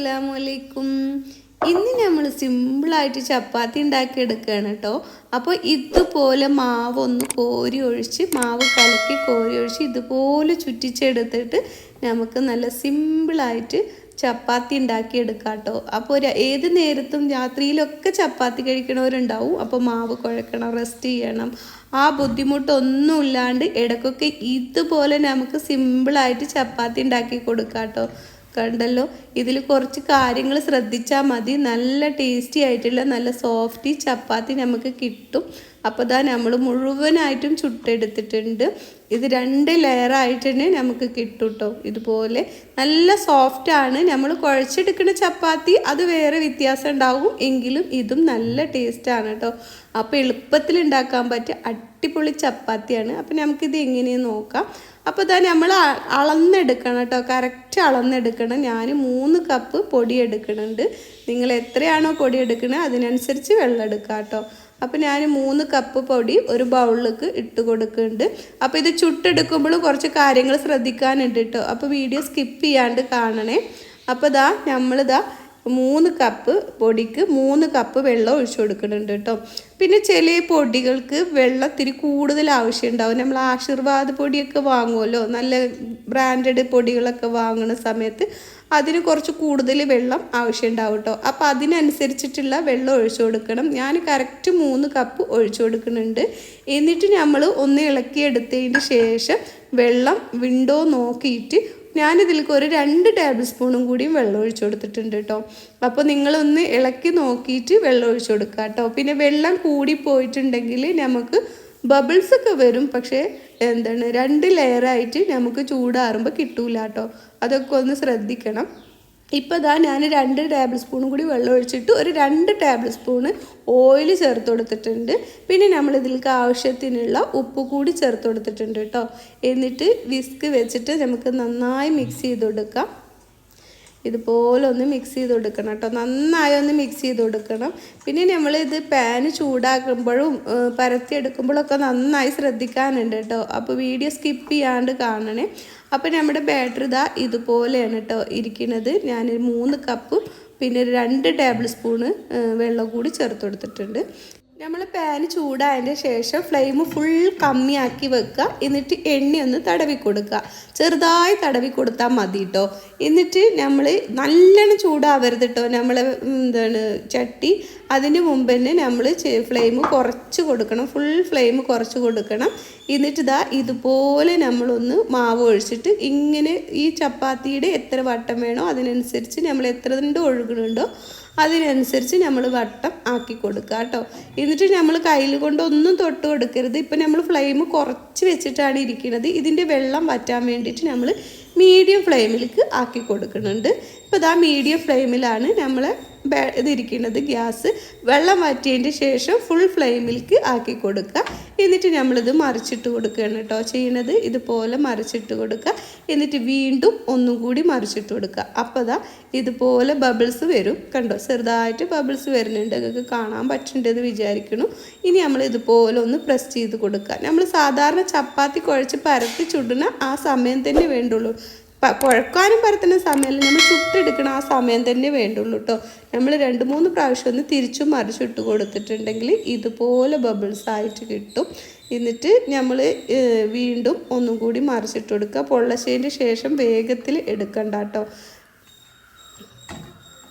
അസ്സലാമു അലൈക്കും ഇന്ന് നമ്മൾ സിമ്പിളായിട്ട് ചപ്പാത്തി ഉണ്ടാക്കി എടുക്കുകയാണ് കേട്ടോ അപ്പോൾ ഇതുപോലെ മാവ് ഒന്ന് കോരി ഒഴിച്ച് മാവ് കലക്കി കോരി ഒഴിച്ച് ഇതുപോലെ ചുറ്റിച്ചെടുത്തിട്ട് നമുക്ക് നല്ല സിമ്പിളായിട്ട് ചപ്പാത്തി ഉണ്ടാക്കി എടുക്കാം കേട്ടോ അപ്പോൾ ഒരു ഏത് നേരത്തും രാത്രിയിലൊക്കെ ചപ്പാത്തി കഴിക്കണവരുണ്ടാവും. അപ്പോൾ മാവ് കുഴക്കണം റെസ്റ്റ് ചെയ്യണം. ആ ബുദ്ധിമുട്ടൊന്നും ഇല്ലാണ്ട് ഇടയ്ക്കൊക്കെ ഇതുപോലെ നമുക്ക് സിമ്പിളായിട്ട് ചപ്പാത്തി ഉണ്ടാക്കി കൊടുക്കാം കേട്ടോ കണ്ടല്ലോ. ഇതിൽ കുറച്ച് കാര്യങ്ങൾ ശ്രദ്ധിച്ചാൽ മതി. നല്ല ടേസ്റ്റി ആയിട്ടുള്ള നല്ല സോഫ്റ്റി ചപ്പാത്തി നമുക്ക് കിട്ടും. അപ്പോൾ ഇതാ നമ്മൾ മുഴുവനായിട്ടും ചുട്ടെടുത്തിട്ടുണ്ട്. ഇത് രണ്ട് ലെയറായിട്ട് തന്നെ നമുക്ക് കിട്ടും കേട്ടോ ഇതുപോലെ നല്ല സോഫ്റ്റാണ് നമ്മൾ കുഴച്ചെടുക്കുന്ന ചപ്പാത്തി അത് വേറെ വ്യത്യാസം ഉണ്ടാവും. എങ്കിലും ഇതും നല്ല ടേസ്റ്റാണ് കേട്ടോ അപ്പോൾ എളുപ്പത്തിൽ ഉണ്ടാക്കാൻ പറ്റിയ അടിപൊളി ചപ്പാത്തിയാണ്. അപ്പോൾ നമുക്കിത് എങ്ങനെയെന്ന് നോക്കാം. അപ്പോൾ ഇതാ നമ്മൾ അളന്നെടുക്കണം കേട്ടോ കറക്റ്റ് അളന്നെടുക്കണം. ഞാൻ മൂന്ന് കപ്പ് പൊടി എടുക്കുന്നുണ്ട്. നിങ്ങൾ എത്രയാണോ പൊടി എടുക്കുന്നത് അതിനനുസരിച്ച് വെള്ളം എടുക്കാം കേട്ടോ അപ്പോൾ ഞാൻ മൂന്ന് കപ്പ് പൊടി ഒരു ബൗളിലേക്ക് ഇട്ട് കൊടുക്കുന്നുണ്ട്. അപ്പോൾ ഇത് ചുട്ടെടുക്കുമ്പോൾ കുറച്ച് കാര്യങ്ങൾ ശ്രദ്ധിക്കാനുണ്ട് കേട്ടോ അപ്പോൾ വീഡിയോ സ്കിപ്പ് ചെയ്യാണ്ട് കാണണേ. അപ്പോൾ ഇതാ നമ്മളിതാ മൂന്ന് കപ്പ് പൊടിക്ക് മൂന്ന് കപ്പ് വെള്ളം ഒഴിച്ചു കൊടുക്കുന്നുണ്ട് കേട്ടോ പിന്നെ ചില പൊടികൾക്ക് വെള്ളത്തിരി കൂടുതൽ ആവശ്യമുണ്ടാവും. നമ്മൾ ആശീർവാദ പൊടിയൊക്കെ വാങ്ങുമല്ലോ നല്ല ബ്രാൻഡഡ് പൊടികളൊക്കെ വാങ്ങുന്ന സമയത്ത് അതിന് കുറച്ച് കൂടുതൽ വെള്ളം ആവശ്യമുണ്ടാവും കേട്ടോ. അപ്പോൾ അതിനനുസരിച്ചിട്ടുള്ള വെള്ളം ഒഴിച്ചു കൊടുക്കണം. ഞാൻ കറക്റ്റ് മൂന്ന് കപ്പ് ഒഴിച്ചു കൊടുക്കുന്നുണ്ട്. എന്നിട്ട് നമ്മൾ ഒന്ന് ഇളക്കിയെടുത്തതിന് ശേഷം വെള്ളം വിണ്ടോ നോക്കിയിട്ട് ഞാനിതിലേക്ക് ഒരു രണ്ട് ടേബിൾ സ്പൂണും കൂടിയും വെള്ളം ഒഴിച്ചു കൊടുത്തിട്ടുണ്ട് കേട്ടോ. അപ്പോൾ നിങ്ങളൊന്ന് ഇളക്കി നോക്കിയിട്ട് വെള്ളം ഒഴിച്ചു കൊടുക്കുക കേട്ടോ. പിന്നെ വെള്ളം കൂടി പോയിട്ടുണ്ടെങ്കിൽ നമുക്ക് ബബിൾസ് ഒക്കെ വരും പക്ഷേ എന്താണ് രണ്ട് ലെയറായിട്ട് നമുക്ക് ചൂടാറുമ്പോൾ കിട്ടൂല കേട്ടോ അതൊക്കെ ഒന്ന് ശ്രദ്ധിക്കണം. ഇപ്പോൾ ഇതാ ഞാൻ രണ്ട് ടേബിൾ സ്പൂണും കൂടി വെള്ളം ഒഴിച്ചിട്ട് ഒരു രണ്ട് ടേബിൾ സ്പൂണ് ഓയിൽ ചേർത്ത് കൊടുത്തിട്ടുണ്ട്. പിന്നെ നമ്മൾ ഇതിലേക്ക് ആവശ്യത്തിനുള്ള ഉപ്പ് കൂടി ചേർത്ത് കൊടുത്തിട്ടുണ്ട് കേട്ടോ എന്നിട്ട് വിസ്ക് വെച്ചിട്ട് നമുക്ക് നന്നായി മിക്സ് ചെയ്ത് കൊടുക്കാം. ഇതുപോലെ ഒന്ന് മിക്സ് ചെയ്ത് കൊടുക്കണം കേട്ടോ. നന്നായി ഒന്ന് മിക്സ് ചെയ്ത് കൊടുക്കണം. പിന്നെ നമ്മൾ ഇത് പാന് ചൂടാക്കുമ്പോഴും പരത്തിയെടുക്കുമ്പോഴൊക്കെ നന്നായി ശ്രദ്ധിക്കാനുണ്ട് കേട്ടോ. അപ്പോൾ വീഡിയോ സ്കിപ്പ് ചെയ്യാണ്ട് കാണണേ. അപ്പോൾ നമ്മുടെ ബാറ്ററി ഇതാ ഇതുപോലെയാണ് കേട്ടോ ഇരിക്കുന്നത് ഞാൻ മൂന്ന് കപ്പ് പിന്നെ രണ്ട് ടേബിൾ സ്പൂണ് വെള്ളം കൂടി ചേർത്ത് കൊടുത്തിട്ടുണ്ട്. നമ്മൾ പാൻ ചൂടായതിന്റെ ശേഷം ഫ്ലെയിം ഫുൾ കമ്മിയാക്കി വെക്കുക. എന്നിട്ട് എണ്ണയൊന്ന് തടവി കൊടുക്കുക. ചെറുതായി തടവി കൊടുത്താൽ മതി കേട്ടോ എന്നിട്ട് നമ്മൾ നല്ലോണം ചൂടാവരുത് കേട്ടോ നമ്മൾ എന്താണ് ചട്ടി. അതിന് മുമ്പ് തന്നെ നമ്മൾ ഫ്ലെയിം കുറച്ച് കൊടുക്കണം. ഫുൾ ഫ്ലെയിം കുറച്ച് കൊടുക്കണം. എന്നിട്ട് ഇതാ ഇതുപോലെ നമ്മളൊന്ന് മാവ് ഒഴിച്ചിട്ട് ഇങ്ങനെ ഈ ചപ്പാത്തിയുടെ എത്ര വട്ടം വേണോ അതിനനുസരിച്ച് നമ്മൾ എത്ര കണ്ട് ഒഴുകുന്നുണ്ടോ അതിനനുസരിച്ച് നമ്മൾ വട്ടം ആക്കി കൊടുക്കുക കേട്ടോ. എന്നിട്ട് നമ്മൾ കയ്യിൽ കൊണ്ട് ഒന്നും തൊട്ട് കൊടുക്കരുത്. ഇപ്പം നമ്മൾ ഫ്ലെയിം കുറച്ച് വെച്ചിട്ടാണ് ഇരിക്കുന്നത്. ഇതിന്റെ വെള്ളം വറ്റാൻ വേണ്ടിയിട്ട് നമ്മൾ മീഡിയം ഫ്ലെയിമിലേക്ക് ആക്കി കൊടുക്കുന്നുണ്ട്. ഇപ്പോൾ ഇതാ മീഡിയം ഫ്ലെയിമിലാണ് നമ്മൾ ഇതിരിക്കുന്നത് ഗ്യാസ് വെള്ളം മാറ്റിയതിന്റെ ശേഷം ഫുൾ ഫ്ലെയിമിലേക്ക് ആക്കി കൊടുക്കുക. എന്നിട്ട് നമ്മളിത് മറിച്ചിട്ട് കൊടുക്കുകയാണ് കേട്ടോ ചെയ്യണത്. ഇതുപോലെ മറിച്ചിട്ട് കൊടുക്കുക. എന്നിട്ട് വീണ്ടും ഒന്നും കൂടി മറിച്ചിട്ട് കൊടുക്കുക. അപ്പോൾ ദാ ഇതുപോലെ ബബിൾസ് വരും. കണ്ടോ? ചെറുതായിട്ട് ബബിൾസ് വരുന്നുണ്ട്. നിങ്ങൾക്ക് കാണാൻ പറ്റുന്നുണ്ടെന്ന് വിചാരിക്കുന്നു. ഇനി നമ്മൾ ഇതുപോലെ ഒന്ന് പ്രസ് ചെയ്ത് കൊടുക്കുക. നമ്മൾ സാധാരണ ചപ്പാത്തി കുഴച്ച് പരത്തി ചുടുന്ന ആ സമയം തന്നെ വേണ്ടുള്ളൂ. കുഴക്കാനും പരത്തുന്ന സമയമല്ല. നമ്മൾ ചുട്ടെടുക്കണം ആ സമയം തന്നെ വേണ്ടുള്ളൂ കേട്ടോ നമ്മൾ രണ്ട് മൂന്ന് പ്രാവശ്യം ഒന്ന് തിരിച്ചും മറിച്ചിട്ട് കൊടുത്തിട്ടുണ്ടെങ്കിൽ ഇതുപോലെ ബബിൾസ് ആയിട്ട് കിട്ടും. എന്നിട്ട് നമ്മൾ വീണ്ടും ഒന്നും കൂടി മറിച്ചിട്ട് കൊടുക്കുക. പൊള്ളച്ചതിന് ശേഷം വേഗത്തിൽ എടുക്കണ്ട കേട്ടോ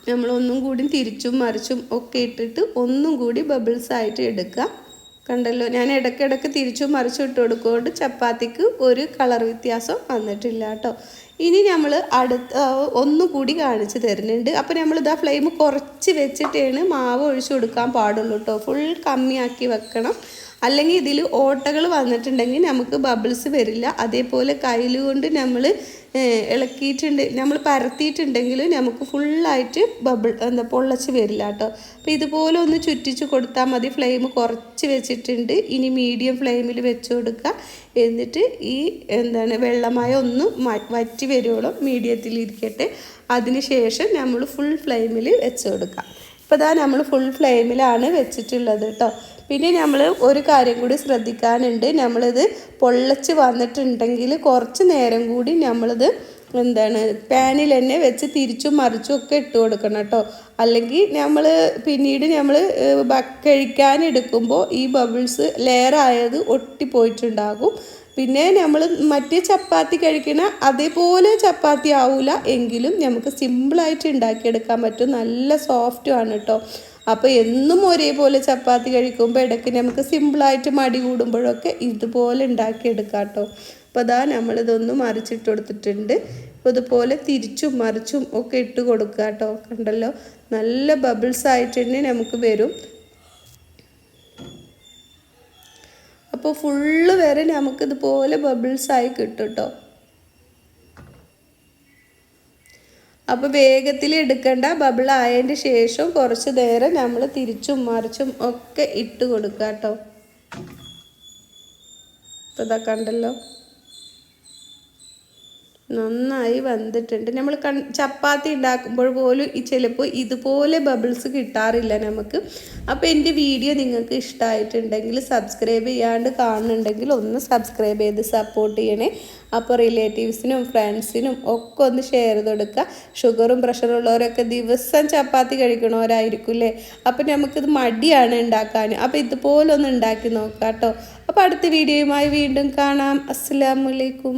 നമ്മളൊന്നും കൂടി തിരിച്ചും മറിച്ചും ഒക്കെ ഇട്ടിട്ട് ഒന്നും കൂടി ബബിൾസ് ആയിട്ട് എടുക്കുക. കണ്ടല്ലോ? ഞാൻ ഇടയ്ക്കിടയ്ക്ക് തിരിച്ചും മറിച്ചും ഇട്ട് കൊടുക്കുകൊണ്ട് ചപ്പാത്തിക്ക് ഒരു കളർ വ്യത്യാസം വന്നിട്ടില്ല കേട്ടോ ഇനി നമ്മൾ അടുത്ത ഒന്നുകൂടി കാണിച്ച് തരുന്നുണ്ട്. അപ്പോൾ നമ്മൾ ഇതാ ഫ്ലെയിം കുറച്ച് വെച്ചിട്ടാണ് മാവ് ഒഴിച്ചു കൊടുക്കാൻ പാടുള്ളൂ കേട്ടോ ഫുൾ കമ്മിയാക്കി വെക്കണം. അല്ലെങ്കിൽ ഇതിൽ ഓട്ടകൾ വന്നിട്ടുണ്ടെങ്കിൽ നമുക്ക് ബബിൾസ് വരില്ല. അതേപോലെ കയ്യിൽ കൊണ്ട് നമ്മൾ ഇളക്കിയിട്ടുണ്ട് നമ്മൾ പരത്തിയിട്ടുണ്ടെങ്കിൽ നമുക്ക് ഫുള്ളായിട്ട് ബബിൾ എന്താ പൊള്ളച്ച് വരില്ല കേട്ടോ. അപ്പോൾ ഇതുപോലെ ഒന്ന് ചുറ്റിച്ച് കൊടുത്താൽ മതി. ഫ്ലെയിം കുറച്ച് വെച്ചിട്ടുണ്ട്. ഇനി മീഡിയം ഫ്ലെയിമിൽ വെച്ച് കൊടുക്കുക. എന്നിട്ട് ഈ എന്താണ് വെള്ളമായ ഒന്ന് വറ്റി വരുവോളം മീഡിയത്തിൽ ഇരിക്കട്ടെ. അതിന് ശേഷം നമ്മൾ ഫുൾ ഫ്ലെയിമിൽ വെച്ച് കൊടുക്കുക. ഇപ്പോൾ ഇതാ നമ്മൾ ഫുൾ ഫ്ലെയിമിലാണ് വെച്ചിട്ടുള്ളത് കേട്ടോ. പിന്നെ നമ്മൾ ഒരു കാര്യം കൂടി ശ്രദ്ധിക്കാനുണ്ട്. നമ്മളിത് പൊള്ളച്ച് വന്നിട്ടുണ്ടെങ്കിൽ കുറച്ച് നേരം കൂടി നമ്മളിത് എന്താണ് പാനിൽ തന്നെ വെച്ച് തിരിച്ചും മറിച്ചും ഒക്കെ ഇട്ട് കൊടുക്കണം കേട്ടോ അല്ലെങ്കിൽ നമ്മൾ പിന്നീട് നമ്മൾ കഴിക്കാൻ എടുക്കുമ്പോൾ ഈ ബബിൾസ് ലെയർ ആയത് ഒട്ടിപ്പോയിട്ടുണ്ടാകും. പിന്നെ നമ്മൾ മറ്റേ ചപ്പാത്തി കഴിക്കണ അതേപോലെ ചപ്പാത്തി ആവില്ല എങ്കിലും നമുക്ക് സിമ്പിളായിട്ട് ഉണ്ടാക്കിയെടുക്കാൻ പറ്റും. നല്ല സോഫ്റ്റും കേട്ടോ അപ്പോൾ എന്നും ഒരേപോലെ ചപ്പാത്തി കഴിക്കുമ്പോൾ ഇടയ്ക്ക് നമുക്ക് സിമ്പിളായിട്ട് മടി കൂടുമ്പോഴൊക്കെ ഇതുപോലെ ഉണ്ടാക്കിയെടുക്കാം കേട്ടോ അപ്പോൾ അതാ നമ്മളിതൊന്ന് മറിച്ചിട്ട് കൊടുത്തിട്ടുണ്ട്. അപ്പോൾ ഇതുപോലെ തിരിച്ചും മറിച്ചും ഒക്കെ ഇട്ട് കൊടുക്കുക കേട്ടോ കണ്ടല്ലോ? നല്ല ബബിൾസ് ആയിട്ട് തന്നെ നമുക്ക് വരും. അപ്പോൾ ഫുള്ള് വരെ നമുക്കിതുപോലെ ബബിൾസ് ആയി കിട്ടും കേട്ടോ അപ്പോൾ വേഗത്തിൽ എടുക്കേണ്ട ബബിൾ ആയതിന്റെ ശേഷം കുറച്ച് നേരം നമ്മൾ തിരിച്ചും മറിച്ചും ഒക്കെ ഇട്ട് കൊടുക്കുക കേട്ടോ അപ്പോൾ ഇതാ കണ്ടല്ലോ. നന്നായി വന്നിട്ടുണ്ട്. നമ്മൾ കൺ ചപ്പാത്തി ഉണ്ടാക്കുമ്പോൾ പോലും ചിലപ്പോൾ ഇതുപോലെ ബബിൾസ് കിട്ടാറില്ല നമുക്ക്. അപ്പോൾ എന്റെ വീഡിയോ നിങ്ങൾക്ക് ഇഷ്ടമായിട്ടുണ്ടെങ്കിൽ സബ്സ്ക്രൈബ് ചെയ്യാണ്ട് കാണുന്നുണ്ടെങ്കിൽ ഒന്ന് സബ്സ്ക്രൈബ് ചെയ്ത് സപ്പോർട്ട് ചെയ്യണേ. അപ്പോൾ റിലേറ്റീവ്സിനും ഫ്രണ്ട്സിനും ഒക്കെ ഒന്ന് ഷെയർ ചെയ്ത് കൊടുക്കുക. ഷുഗറും പ്രഷറും ഉള്ളവരൊക്കെ ദിവസം ചപ്പാത്തി കഴിക്കണവരായിരിക്കും അല്ലേ? അപ്പോൾ നമുക്കിത് മടിയാണ് ഉണ്ടാക്കാൻ. അപ്പോൾ ഇതുപോലെ ഒന്ന് ഉണ്ടാക്കി നോക്കാം കേട്ടോ. അപ്പോൾ അടുത്ത വീഡിയോയുമായി വീണ്ടും കാണാം. അസ്സാമലൈക്കും